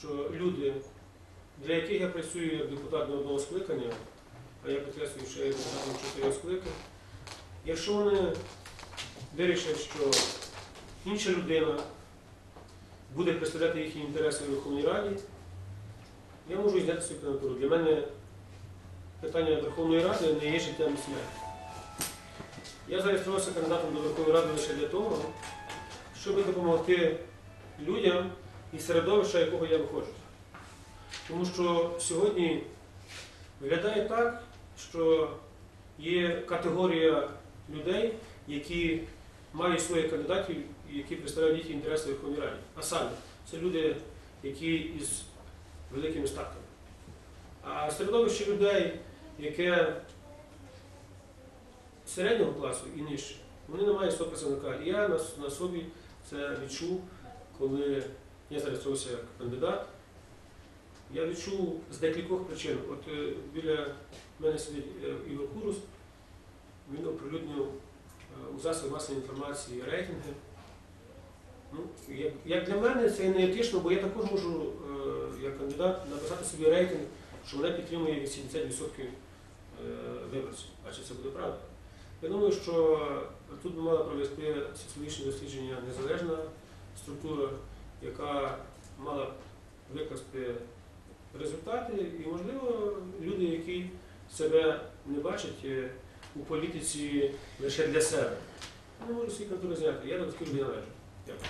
що люди, для яких я працюю як депутат на одного скликання, а я підкреслюю, що я депутатом чотирьох скликань, якщо вони вирішать, що інша людина буде представляти їхні інтереси у Верховній Раді, я можу зняти свою кандидатуру. Для мене питання Верховної Ради не є життям і смертю. Я зареєструвався кандидатом до Верховної Ради лише для того, щоб допомогти людям із середовища, якого я виходжу. Тому що сьогодні виглядає так, що є категорія людей, які мають своїх кандидатів, які представляють їхні інтереси в Верховній Раді. А саме, це люди, які із великими статками. А середовище людей, яке середнього класу і нижче, вони не мають свого представника. І я на собі це відчув, коли я зареєструвався як кандидат. Я відчув з декількох причин. От е, біля мене сидить е, Ігор Курус, він оприлюднив е, у засобах масової інформації рейтинги. Ну, як, як для мене це не етично, бо я також можу, як кандидат, написати собі рейтинг, що мене підтримує 80% е, виборців. А чи це буде правда? Я думаю, що тут би мала провести соціологічне дослідження незалежна структура, яка мала викласти результати, і, можливо, люди, які себе не бачать е, у політиці лише для себе, можуть свій контролю зняти. Я до таких людей належу. Дякую.